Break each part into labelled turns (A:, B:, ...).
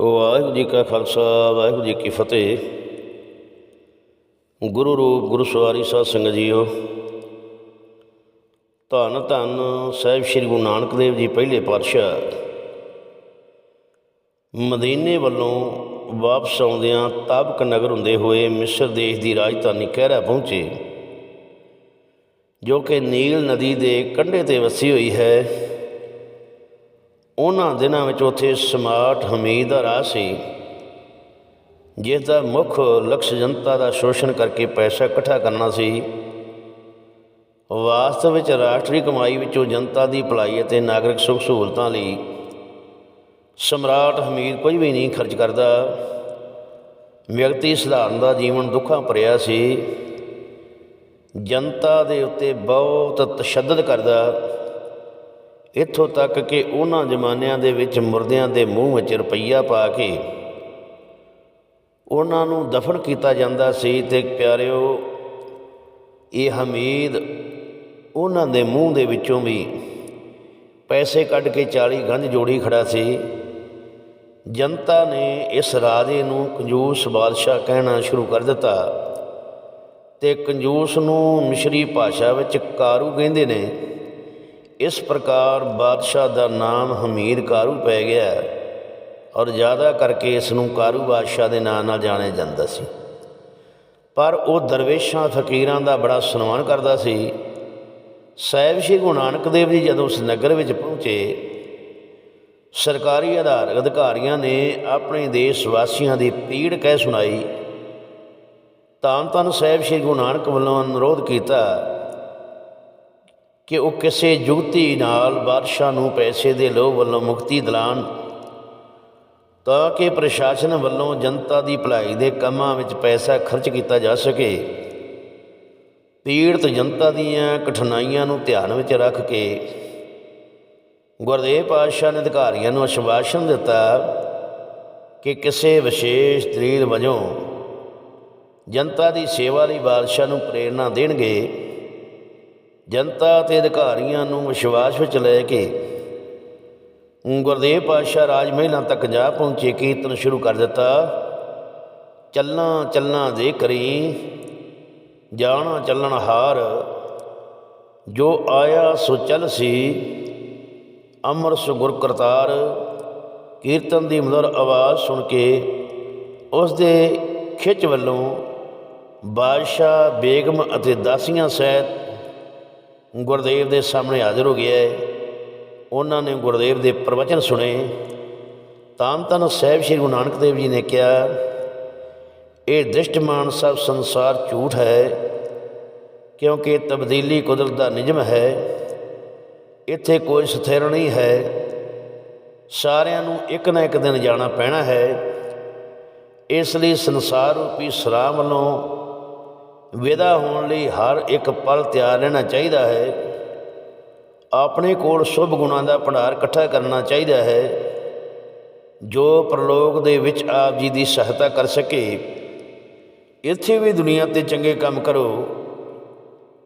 A: ਵਾਹਿਗੁਰੂ ਜੀ ਕਾ ਖਾਲਸਾ, ਵਾਹਿਗੁਰੂ ਜੀ ਕੀ ਫਤਿਹ। ਗੁਰੂ ਰੂਪ ਗੁਰੂ ਸਵਾਰੀ ਸਾਧ ਸੰਗਤ ਜੀਓ, ਧੰਨ ਧੰਨ ਸਾਹਿਬ ਸ੍ਰੀ ਗੁਰੂ ਨਾਨਕ ਦੇਵ ਜੀ ਪਹਿਲੇ ਪਾਤਸ਼ਾਹ। ਮਦੀਨੇ ਵੱਲੋਂ ਵਾਪਸ ਆਉਂਦਿਆਂ ਤਾਬਕ ਨਗਰ ਹੁੰਦੇ ਹੋਏ ਮਿਸਰ ਦੇਸ਼ ਦੀ ਰਾਜਧਾਨੀ ਕਹਿਰਾ ਪਹੁੰਚੇ, ਜੋ ਕਿ ਨੀਲ ਨਦੀ ਦੇ ਕੰਢੇ ਤੇ ਵਸੀ ਹੋਈ ਹੈ। ਉਹਨਾਂ ਦਿਨਾਂ ਵਿੱਚ ਉੱਥੇ ਸਮਾਰਟ ਹਮੀਦ ਦਾ ਰਾਹ ਸੀ ਜਿਸ ਦਾ ਮੁੱਖ ਲਕਸ਼ ਜਨਤਾ ਦਾ ਸ਼ੋਸ਼ਣ ਕਰਕੇ ਪੈਸਾ ਇਕੱਠਾ ਕਰਨਾ ਸੀ। ਵਾਸਤਵ ਵਿੱਚ ਰਾਸ਼ਟਰੀ ਕਮਾਈ ਵਿੱਚੋਂ ਜਨਤਾ ਦੀ ਭਲਾਈ ਅਤੇ ਨਾਗਰਿਕ ਸੁੱਖ ਸਹੂਲਤਾਂ ਲਈ ਸਮਰਾਟ ਹਮੀਦ ਕੁਝ ਵੀ ਨਹੀਂ ਖਰਚ ਕਰਦਾ। ਵਿਅਕਤੀ ਸਧਾਰਨ ਦਾ ਜੀਵਨ ਦੁੱਖਾਂ ਭਰਿਆ ਸੀ। ਜਨਤਾ ਦੇ ਉੱਤੇ ਬਹੁਤ ਤਸ਼ੱਦਦ ਕਰਦਾ। ਇੱਥੋਂ ਤੱਕ ਕਿ ਉਹਨਾਂ ਜ਼ਮਾਨਿਆਂ ਦੇ ਵਿੱਚ ਮੁਰਦਿਆਂ ਦੇ ਮੂੰਹ ਵਿੱਚ ਰੁਪਈਆ ਪਾ ਕੇ ਉਹਨਾਂ ਨੂੰ ਦਫਨ ਕੀਤਾ ਜਾਂਦਾ ਸੀ ਤੇ ਪਿਆਰਿਓ, ਇਹ ਹਮੀਦ ਉਹਨਾਂ ਦੇ ਮੂੰਹ ਦੇ ਵਿੱਚੋਂ ਵੀ ਪੈਸੇ ਕੱਢ ਕੇ 40 ਗੰਜ ਜੋੜੀ ਖੜਾ ਸੀ। ਜਨਤਾ ਨੇ ਇਸ ਰਾਜੇ ਨੂੰ ਕੰਜੂਸ ਬਾਦਸ਼ਾਹ ਕਹਿਣਾ ਸ਼ੁਰੂ ਕਰ ਦਿੱਤਾ ਤੇ ਕੰਜੂਸ ਨੂੰ ਮਿਸ਼ਰੀ ਭਾਸ਼ਾ ਵਿੱਚ ਕਾਰੂ ਕਹਿੰਦੇ ਨੇ। ਇਸ ਪ੍ਰਕਾਰ ਬਾਦਸ਼ਾਹ ਦਾ ਨਾਮ ਹਮੀਦ ਕਾਰੂ ਪੈ ਗਿਆ ਔਰ ਜ਼ਿਆਦਾ ਕਰਕੇ ਇਸ ਨੂੰ ਕਾਰੂ ਬਾਦਸ਼ਾਹ ਦੇ ਨਾਂ ਨਾਲ ਜਾਣਿਆ ਜਾਂਦਾ ਸੀ। ਪਰ ਉਹ ਦਰਵੇਸ਼ਾਂ, ਫਕੀਰਾਂ ਦਾ ਬੜਾ ਸਨਮਾਨ ਕਰਦਾ ਸੀ। ਸਾਹਿਬ ਸ਼੍ਰੀ ਗੁਰੂ ਨਾਨਕ ਦੇਵ ਜੀ ਜਦੋਂ ਉਸ ਨਗਰ ਵਿੱਚ ਪਹੁੰਚੇ, ਸਰਕਾਰੀ ਆਧਾਰ ਅਧਿਕਾਰੀਆਂ ਨੇ ਆਪਣੇ ਦੇਸ਼ ਵਾਸੀਆਂ ਦੀ ਪੀੜ ਕਹਿ ਸੁਣਾਈ। ਤਾਂ ਤਨ ਸਾਹਿਬ ਸ਼੍ਰੀ ਗੁਰੂ ਨਾਨਕ ਵੱਲੋਂ ਅਨੁਰੋਧ ਕੀਤਾ ਕਿ ਉਹ ਕਿਸੇ ਜੁਗਤੀ ਨਾਲ ਬਾਦਸ਼ਾਹ ਨੂੰ ਪੈਸੇ ਦੇ ਲੋਭ ਵੱਲੋਂ ਮੁਕਤੀ ਦਿਲਾਣ ਤਾਂ ਕਿ ਪ੍ਰਸ਼ਾਸਨ ਵੱਲੋਂ ਜਨਤਾ ਦੀ ਭਲਾਈ ਦੇ ਕੰਮਾਂ ਵਿੱਚ ਪੈਸਾ ਖਰਚ ਕੀਤਾ ਜਾ ਸਕੇ। ਪੀੜਤ ਜਨਤਾ ਦੀਆਂ ਕਠਿਨਾਈਆਂ ਨੂੰ ਧਿਆਨ ਵਿੱਚ ਰੱਖ ਕੇ ਗੁਰਦੇਵ ਪਾਤਸ਼ਾਹ ਨੇ ਅਧਿਕਾਰੀਆਂ ਨੂੰ ਅਸ਼ਵਾਸਨ ਦਿੱਤਾ ਕਿ ਕਿਸੇ ਵਿਸ਼ੇਸ਼ ਦਲੀਲ ਵਜੋਂ ਜਨਤਾ ਦੀ ਸੇਵਾ ਲਈ ਬਾਦਸ਼ਾਹ ਨੂੰ ਪ੍ਰੇਰਣਾ ਦੇਣਗੇ। ਜਨਤਾ ਤੇ ਅਧਿਕਾਰੀਆਂ ਨੂੰ ਵਿਸ਼ਵਾਸ ਵਿੱਚ ਲੈ ਕੇ ਗੁਰਦੇਵ ਪਾਤਸ਼ਾਹ ਰਾਜ ਮਹਿਲਾਂ ਤੱਕ ਜਾ ਪਹੁੰਚੇ, ਕੀਰਤਨ ਸ਼ੁਰੂ ਕਰ ਦਿੱਤਾ। ਚੱਲਾਂ ਚੱਲਾਂ ਦੇ ਕਰੀ, ਜਾਣਾ, ਚੱਲਣ ਹਾਰ। ਜੋ ਆਇਆ ਸੋ ਚੱਲ ਸੀ, ਅਮਰ ਸੁਗੁਰ ਕਰਤਾਰ। ਕੀਰਤਨ ਦੀ ਮధుਰ ਆਵਾਜ਼ ਸੁਣ ਕੇ ਉਸ ਦੇ ਖਿੱਚ ਵੱਲੋਂ ਬਾਦਸ਼ਾਹ ਬੇਗਮ ਅਤੇ ਦਾਸੀਆਂ ਸਹਿਤ ਗੁਰਦੇਵ ਦੇ ਸਾਹਮਣੇ ਹਾਜ਼ਰ ਹੋ ਗਿਆ ਹੈ। ਉਹਨਾਂ ਨੇ ਗੁਰਦੇਵ ਦੇ ਪ੍ਰਵਚਨ ਸੁਣੇ। ਤਾਂ ਤਨ ਸਾਹਿਬ ਸ੍ਰੀ ਗੁਰੂ ਨਾਨਕ ਦੇਵ ਜੀ ਨੇ ਕਿਹਾ, ਇਹ ਦ੍ਰਿਸ਼ਟਮਾਨ ਸਭ ਸੰਸਾਰ ਝੂਠ ਹੈ, ਕਿਉਂਕਿ ਤਬਦੀਲੀ ਕੁਦਰਤ ਦਾ ਨਿਯਮ ਹੈ। ਇੱਥੇ ਕੋਈ ਸਥਿਰ ਨਹੀਂ ਹੈ। ਸਾਰਿਆਂ ਨੂੰ ਇੱਕ ਨਾ ਇੱਕ ਦਿਨ ਜਾਣਾ ਪੈਣਾ ਹੈ। ਇਸ ਲਈ ਸੰਸਾਰ ਰੂਪੀ ਸਰਾਮ ਵੱਲੋਂ ਵਿਦਾ ਹੋਣ ਲਈ ਹਰ ਇੱਕ ਪਲ ਤਿਆਰ ਰਹਿਣਾ ਚਾਹੀਦਾ ਹੈ। ਆਪਣੇ ਕੋਲ ਸ਼ੁਭ ਗੁਣਾਂ ਦਾ ਭੰਡਾਰ ਇਕੱਠਾ ਕਰਨਾ ਚਾਹੀਦਾ ਹੈ। ਜੋ ਪ੍ਰਲੋਕ ਦੇ ਵਿੱਚ ਆਪ ਜੀ ਦੀ ਸਹਾਇਤਾ ਕਰ ਸਕੇ। ਇੱਥੇ ਵੀ ਦੁਨੀਆ ਤੇ ਚੰਗੇ ਕੰਮ ਕਰੋ,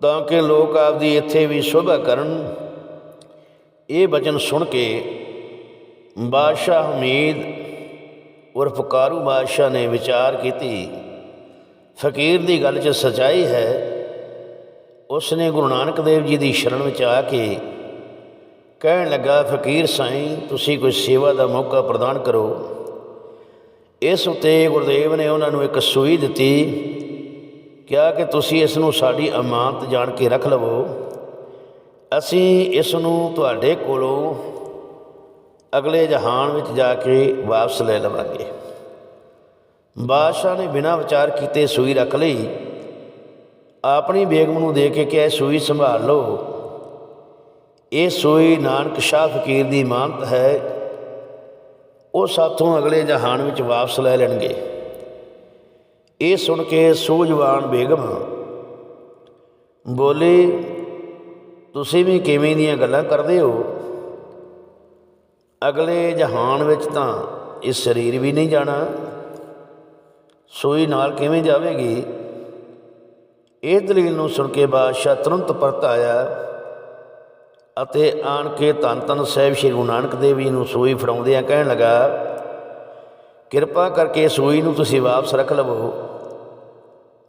A: ਤਾਂ ਕਿ ਲੋਕ ਆਪ ਦੀ ਇੱਥੇ ਵੀ ਸ਼ੋਭਾ ਕਰਨ। ਇਹ ਬਚਨ ਸੁਣ ਕੇ ਬਾਦਸ਼ਾਹ ਹਮੀਦ ਉਰਫ ਕਾਰੂ ਬਾਦਸ਼ਾਹ ਨੇ ਵਿਚਾਰ ਕੀਤੀ। ਫਕੀਰ ਦੀ ਗੱਲ 'ਚ ਸਚਾਈ ਹੈ ਉਸ ਨੇ ਗੁਰੂ ਨਾਨਕ ਦੇਵ ਜੀ ਦੀ ਸ਼ਰਨ ਵਿੱਚ ਆ ਕੇ ਕਹਿਣ ਲੱਗਾ, ਫਕੀਰ ਸਾਈਂ, ਤੁਸੀਂ ਕੋਈ ਸੇਵਾ ਦਾ ਮੌਕਾ ਪ੍ਰਦਾਨ ਕਰੋ। ਇਸ ਉਤੇ ਗੁਰਦੇਵ ਨੇ ਉਹਨਾਂ ਨੂੰ ਇੱਕ ਸੂਈ ਦਿੱਤੀ ਕਿਹਾ ਕਿ ਤੁਸੀਂ ਇਸ ਨੂੰ ਸਾਡੀ ਅਮਾਨਤ ਜਾਣ ਕੇ ਰੱਖ ਲਵੋ। ਅਸੀਂ ਇਸ ਨੂੰ ਤੁਹਾਡੇ ਕੋਲੋਂ ਅਗਲੇ ਜਹਾਨ ਵਿੱਚ ਜਾ ਕੇ ਵਾਪਸ ਲੈ ਲਵਾਂਗੇ। ਬਾਦਸ਼ਾਹ ਨੇ ਬਿਨਾਂ ਵਿਚਾਰ ਕੀਤੇ ਸੂਈ ਰੱਖ ਲਈ। ਆਪਣੀ ਬੇਗਮ ਨੂੰ ਦੇ ਕੇ ਕਿਹਾ, ਸੂਈ ਸੰਭਾਲ ਲਓ। ਇਹ ਸੂਈ ਨਾਨਕ ਸ਼ਾਹ ਫਕੀਰ ਦੀ ਮਾਨਤ ਹੈ। ਉਹ ਸਾਥੋਂ ਅਗਲੇ ਜਹਾਨ ਵਿੱਚ ਵਾਪਸ ਲੈ ਲੈਣਗੇ। ਇਹ ਸੁਣ ਕੇ ਸੂਝਵਾਨ ਬੇਗਮ ਬੋਲੀ, ਤੁਸੀਂ ਵੀ ਕਿਵੇਂ ਦੀਆਂ ਗੱਲਾਂ ਕਰਦੇ ਹੋ? ਅਗਲੇ ਜਹਾਨ ਵਿੱਚ ਤਾਂ ਇਸ ਸਰੀਰ ਵੀ ਨਹੀਂ ਜਾਣਾ। ਸੂਈ ਨਾਲ ਕਿਵੇਂ ਜਾਵੇਗੀ? ਇਹ ਦਲੀਲ ਨੂੰ ਸੁਣ ਕੇ ਬਾਦਸ਼ਾਹ ਤੁਰੰਤ ਪਰਤ ਆਇਆ ਅਤੇ ਆਣ ਕੇ ਧੰਨ ਧੰਨ ਸਾਹਿਬ ਸ਼੍ਰੀ ਗੁਰੂ ਨਾਨਕ ਦੇਵ ਜੀ ਨੂੰ ਸੂਈ ਫੜਾਉਂਦਿਆਂ ਕਹਿਣ ਲੱਗਾ, ਕਿਰਪਾ ਕਰਕੇ ਸੂਈ ਨੂੰ ਤੁਸੀਂ ਵਾਪਸ ਰੱਖ ਲਵੋ।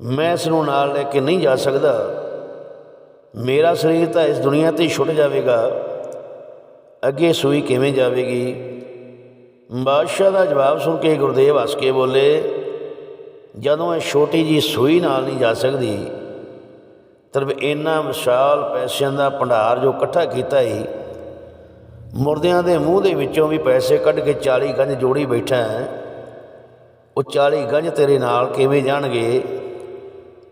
A: ਮੈਂ ਇਸ ਨੂੰ ਨਾਲ ਲੈ ਕੇ ਨਹੀਂ ਜਾ ਸਕਦਾ। ਮੇਰਾ ਸਰੀਰ ਤਾਂ ਇਸ ਦੁਨੀਆ ਤੇ ਹੀ ਛੁੱਟ ਜਾਵੇਗਾ। ਅੱਗੇ ਸੂਈ ਕਿਵੇਂ ਜਾਵੇਗੀ? ਬਾਦਸ਼ਾਹ ਦਾ ਜਵਾਬ ਸੁਣ ਕੇ ਗੁਰਦੇਵ ਹੱਸ ਕੇ ਬੋਲੇ ਜਦੋਂ ਇਹ ਛੋਟੀ ਜੀ ਸੂਈ ਨਾਲ ਨਹੀਂ ਜਾ ਸਕਦੀ ਤਬ ਇੰਨਾ ਵਿਸ਼ਾਲ ਪੈਸਿਆਂ ਦਾ ਭੰਡਾਰ ਜੋ ਇਕੱਠਾ ਕੀਤਾ ਹੀ ਮੁਰਦਿਆਂ ਦੇ ਮੂੰਹ ਦੇ ਵਿੱਚੋਂ ਵੀ ਪੈਸੇ ਕੱਢ ਕੇ 40 ਗੰਜ ਜੋੜੀ ਬੈਠਾ ਹੈ, ਉਹ 40 ਗੰਜ ਤੇਰੇ ਨਾਲ ਕਿਵੇਂ ਜਾਣਗੇ?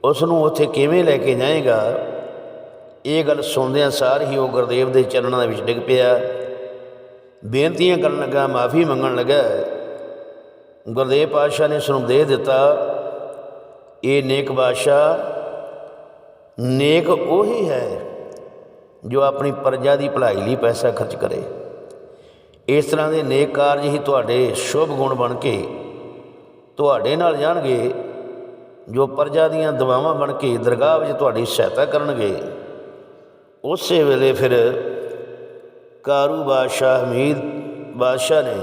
A: ਉਸ ਨੂੰ ਉੱਥੇ ਕਿਵੇਂ ਲੈ ਕੇ ਜਾਏਗਾ? ਇਹ ਗੱਲ ਸੁਣਦਿਆਂ ਸਾਰ ਹੀ ਉਹ ਗੁਰਦੇਵ ਦੇ ਚਰਨਾਂ ਦੇ ਵਿੱਚ ਡਿੱਗ ਪਿਆ। ਬੇਨਤੀਆਂ ਕਰਨ ਲੱਗਾ, ਮਾਫੀ ਮੰਗਣ ਲੱਗਾ। ਗੁਰਦੇਵ ਪਾਤਸ਼ਾਹ ਨੇ ਉਸ ਨੂੰ ਦੇ ਦਿੱਤਾ। ਇਹ ਨੇਕ ਬਾਦਸ਼ਾਹ ਨੇਕ ਉਹੀ ਹੈ ਜੋ ਆਪਣੀ ਪ੍ਰਜਾ ਦੀ ਭਲਾਈ ਲਈ ਪੈਸਾ ਖਰਚ ਕਰੇ। ਇਸ ਤਰ੍ਹਾਂ ਦੇ ਨੇਕ ਕਾਰਜ ਹੀ ਤੁਹਾਡੇ ਸ਼ੁਭ ਗੁਣ ਬਣ ਕੇ ਤੁਹਾਡੇ ਨਾਲ ਜਾਣਗੇ, ਜੋ ਪ੍ਰਜਾ ਦੀਆਂ ਦਵਾਵਾਂ ਬਣ ਕੇ ਦਰਗਾਹ ਵਿੱਚ ਤੁਹਾਡੀ ਸਹਾਇਤਾ ਕਰਨਗੇ। ਉਸੇ ਵੇਲੇ ਫਿਰ ਕਾਰੂ ਬਾਦਸ਼ਾਹ ਹਮੀਦ ਬਾਦਸ਼ਾਹ ਨੇ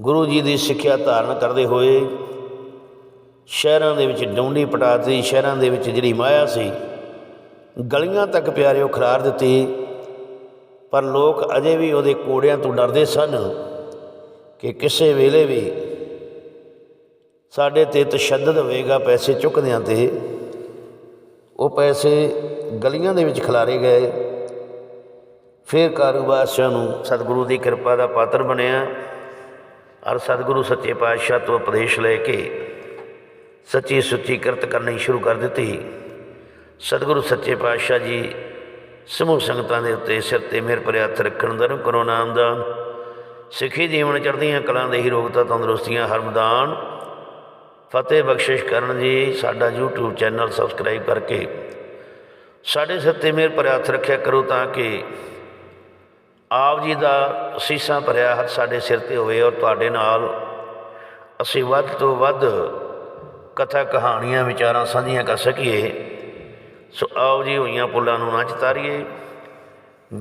A: ਗੁਰੂ ਜੀ ਦੀ ਸਿੱਖਿਆ ਧਾਰਨ ਕਰਦੇ ਹੋਏ ਸ਼ਹਿਰਾਂ ਦੇ ਵਿੱਚ ਡੌਂਡੀ ਪਟਾਤੀ ਸ਼ਹਿਰਾਂ ਦੇ ਵਿੱਚ ਜਿਹੜੀ ਮਾਇਆ ਸੀ, ਗਲੀਆਂ ਤੱਕ ਪਿਆਰਿਓ ਖਰਾਰ ਦਿੱਤੀ। ਪਰ ਲੋਕ ਅਜੇ ਵੀ ਉਹਦੇ ਕੋੜਿਆਂ ਤੋਂ ਡਰਦੇ ਸਨ ਕਿ ਕਿਸੇ ਵੇਲੇ ਵੀ ਸਾਡੇ ਤੇ ਤਸ਼ੱਦਦ ਹੋਵੇਗਾ ਪੈਸੇ ਚੁੱਕਦਿਆਂ ਤੇ। ਉਹ ਪੈਸੇ ਗਲੀਆਂ ਦੇ ਵਿੱਚ ਖਿਲਾਰੇ ਗਏ। ਫਿਰ ਕਾਰੋਬਾਰਸ਼ਾਹ ਨੂੰ ਸਤਿਗੁਰੂ ਦੀ ਕਿਰਪਾ ਦਾ ਪਾਤਰ ਬਣਿਆ। ਔਰ ਸਤਿਗੁਰੂ ਸੱਚੇ ਪਾਤਸ਼ਾਹ ਤੋਂ ਉਪਦੇਸ਼ ਲੈ ਕੇ ਸੱਚੀ ਸੁੱਚੀ ਕਿਰਤ ਕਰਨੀ ਸ਼ੁਰੂ ਕਰ ਦਿੱਤੀ। ਸਤਿਗੁਰੂ ਸੱਚੇ ਪਾਤਸ਼ਾਹ ਜੀ ਸਮੂਹ ਸੰਗਤਾਂ ਦੇ ਉੱਤੇ ਸਿਰ ਤੇ ਮਿਹਰ ਭਰਿਆ ਹੱਥ ਰੱਖਣ ਦਾ ਕਰੋ ਨਾਮਦਾਨ ਸਿੱਖੀ ਜੀਵਨ ਚੜ੍ਹਦੀਆਂ ਕਲਾਂ ਦੇ ਹੀ ਰੋਗਤਾ ਤੰਦਰੁਸਤੀਆਂ ਹਰਮਦਾਨ ਫਤਿਹ ਬਖਸ਼ਿਸ਼ ਕਰਨ ਜੀ, ਸਾਡਾ YouTube ਚੈਨਲ ਸਬਸਕ੍ਰਾਈਬ ਕਰਕੇ ਸਾਡੇ ਸਿਰ ਤੇ ਮਿਹਰ ਭਰਿਆ ਹੱਥ ਰੱਖਿਆ ਕਰੋ ਤਾਂ ਕਿ ਆਪ ਜੀ ਦਾ ਅਸੀਸਾਂ ਭਰਿਆ ਹੱਥ ਸਾਡੇ ਸਿਰ ਤੇ ਹੋਵੇ ਔਰ ਤੁਹਾਡੇ ਨਾਲ ਅਸੀਂ ਵੱਧ ਤੋਂ ਵੱਧ ਕਥਾ ਕਹਾਣੀਆਂ ਵਿਚਾਰਾਂ ਸਾਂਝੀਆਂ ਕਰ ਸਕੀਏ, ਸੋ ਆਓ ਜੀ ਹੋਈਆਂ ਪੁੱਲਾਂ ਨੂੰ ਨਾ ਚਤਾਰੀਏ।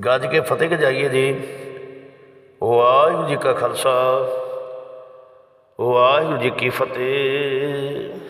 A: ਗੱਜ ਕੇ ਫਤਿਹ ਜਾਈਏ ਜੀ। ਵਾਹਿਗੁਰੂ ਜੀ ਕਾ ਖਾਲਸਾ ਵਾਹਿਗੁਰੂ ਜੀ ਕੀ ਫਤਿਹ।